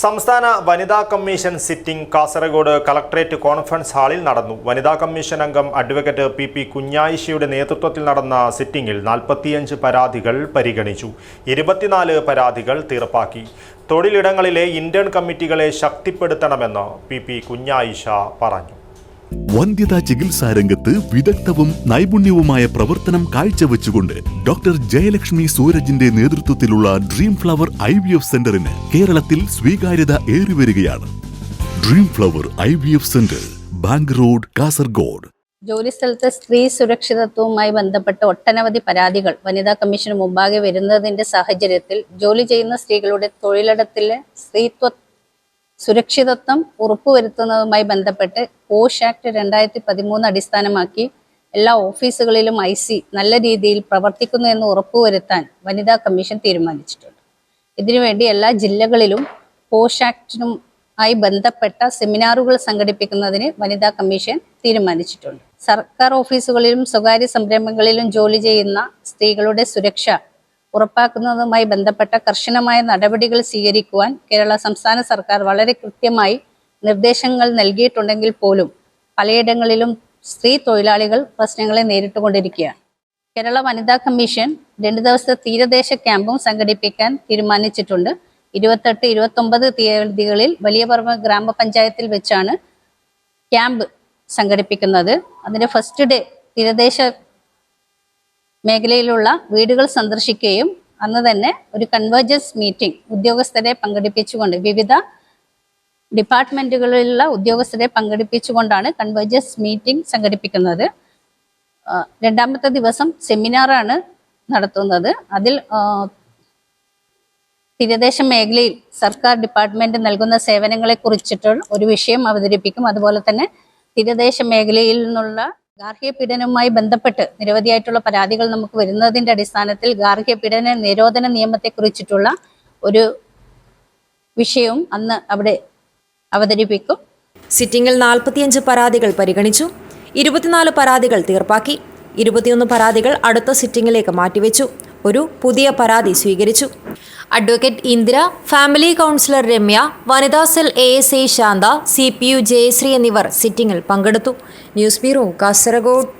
സംസ്ഥാന വനിതാ commission sitting Kasaragod collectorate conference ഹാളിൽ നടന്നു. വനിതാ കമ്മീഷൻ അംഗം അഡ്വക്കേറ്റ് പി പി കുഞ്ഞായിഷയുടെ നേതൃത്വത്തിൽ നടന്ന സിറ്റിംഗിൽ നാൽപ്പത്തിയഞ്ച് പരാതികൾ പരിഗണിച്ചു. ഇരുപത്തിനാല് പരാതികൾ തീർപ്പാക്കി. തൊഴിലിടങ്ങളിലെ ഇന്റേൺ കമ്മിറ്റികളെ ശക്തിപ്പെടുത്തണമെന്ന് പി പി പറഞ്ഞു. വന്ധ്യതാ ചികിത്സാ രംഗത്ത് വിദഗ്ധവും നൈപുണ്യവുമായ പ്രവർത്തനം കാഴ്ചവെച്ചുകൊണ്ട് ഡോക്ടർ ജയലക്ഷ്മി സൂരജിന്റെ നേതൃത്വത്തിലുള്ള dream flower I V F സെന്ററിന് കേരളത്തിൽ സ്വീകാര്യത ഏറിവരികയാണ് dream flower I V F centre bank road Kasaragod. ജോലിസ്ഥലത്തെ സ്ത്രീ സുരക്ഷിതത്വവുമായി ബന്ധപ്പെട്ട ഒട്ടനവധി പരാതികൾ വനിതാ കമ്മീഷന് മുമ്പാകെ വരുന്നതിന്റെ സാഹചര്യത്തിൽ ജോലി ചെയ്യുന്ന സ്ത്രീകളുടെ തൊഴിലിടത്തിലെ സ്ത്രീത്വ സുരക്ഷിതത്വം ഉറപ്പുവരുത്തുന്നതുമായി ബന്ധപ്പെട്ട് പോഷ് ആക്ട് രണ്ടായിരത്തി പതിമൂന്ന് അടിസ്ഥാനമാക്കി എല്ലാ ഓഫീസുകളിലും ഐ സി നല്ല രീതിയിൽ പ്രവർത്തിക്കുന്നു എന്ന് ഉറപ്പുവരുത്താൻ വനിതാ കമ്മീഷൻ തീരുമാനിച്ചിട്ടുണ്ട്. ഇതിനുവേണ്ടി എല്ലാ ജില്ലകളിലും പോഷ് ആക്ടിനുമായി ബന്ധപ്പെട്ട സെമിനാറുകൾ സംഘടിപ്പിക്കുന്നതിന് വനിതാ കമ്മീഷൻ തീരുമാനിച്ചിട്ടുണ്ട്. സർക്കാർ ഓഫീസുകളിലും സ്വകാര്യ സംരംഭങ്ങളിലും ജോലി ചെയ്യുന്ന സ്ത്രീകളുടെ സുരക്ഷ ഉറപ്പാക്കുന്നതുമായി ബന്ധപ്പെട്ട കർശനമായ നടപടികൾ സ്വീകരിക്കുവാൻ കേരള സംസ്ഥാന സർക്കാർ വളരെ കൃത്യമായി നിർദ്ദേശങ്ങൾ നൽകിയിട്ടുണ്ടെങ്കിൽ പോലും പലയിടങ്ങളിലും സ്ത്രീ തൊഴിലാളികൾ പ്രശ്നങ്ങളെ നേരിട്ടുകൊണ്ടിരിക്കുകയാണ്. കേരള വനിതാ കമ്മീഷൻ രണ്ട് ദിവസത്തെ തീരദേശ ക്യാമ്പും സംഘടിപ്പിക്കാൻ തീരുമാനിച്ചിട്ടുണ്ട്. ഇരുപത്തെട്ട് ഇരുപത്തൊമ്പത് തീയതികളിൽ വലിയ പറമ്പ് ഗ്രാമപഞ്ചായത്തിൽ വെച്ചാണ് ക്യാമ്പ് സംഘടിപ്പിക്കുന്നത്. അതിന്റെ ഫസ്റ്റ് ഡേ തീരദേശ മേഖലയിലുള്ള വീടുകൾ സന്ദർശിക്കുകയും അന്ന് തന്നെ ഒരു കൺവേർജൻസ് മീറ്റിംഗ് ഉദ്യോഗസ്ഥരെ പങ്കെടുപ്പിച്ചുകൊണ്ട് വിവിധ ഡിപ്പാർട്ട്മെന്റുകളിലുള്ള ഉദ്യോഗസ്ഥരെ പങ്കെടുപ്പിച്ചുകൊണ്ടാണ് കൺവേർജൻസ് മീറ്റിംഗ് സംഘടിപ്പിക്കുന്നത്. രണ്ടാമത്തെ ദിവസം സെമിനാറാണ് നടത്തുന്നത്. അതിൽ തീരദേശ മേഖലയിൽ സർക്കാർ ഡിപ്പാർട്ട്മെന്റ് നൽകുന്ന സേവനങ്ങളെ കുറിച്ചിട്ടുള്ള ഒരു വിഷയം അവതരിപ്പിക്കും. അതുപോലെ തന്നെ തീരദേശ മേഖലയിൽ നിന്നുള്ള ഗാർഹിക പീഡനവുമായി ബന്ധപ്പെട്ട് നിരവധിയായിട്ടുള്ള പരാതികൾ നമുക്ക് വരുന്നതിന്റെ അടിസ്ഥാനത്തിൽ ഗാർഹിക പീഡന നിരോധന നിയമത്തെ കുറിച്ചിട്ടുള്ള ഒരു വിഷയവും അന്ന് അവിടെ അവതരിപ്പിക്കും. സിറ്റിംഗിൽ നാൽപ്പത്തിയഞ്ച് പരാതികൾ പരിഗണിച്ചു. ഇരുപത്തിനാല് പരാതികൾ തീർപ്പാക്കി. ഇരുപത്തിയൊന്ന് പരാതികൾ അടുത്ത സിറ്റിംഗിലേക്ക് മാറ്റിവെച്ചു. ഒരു പുതിയ പരാതി സ്വീകരിച്ചു. Advocate Indira family councillor Ramya വനിതാ cell A S I Shantha C P U Jayasree എന്നിവർ സിറ്റിംഗിൽ പങ്കെടുത്തു. News bureau Kasaragod.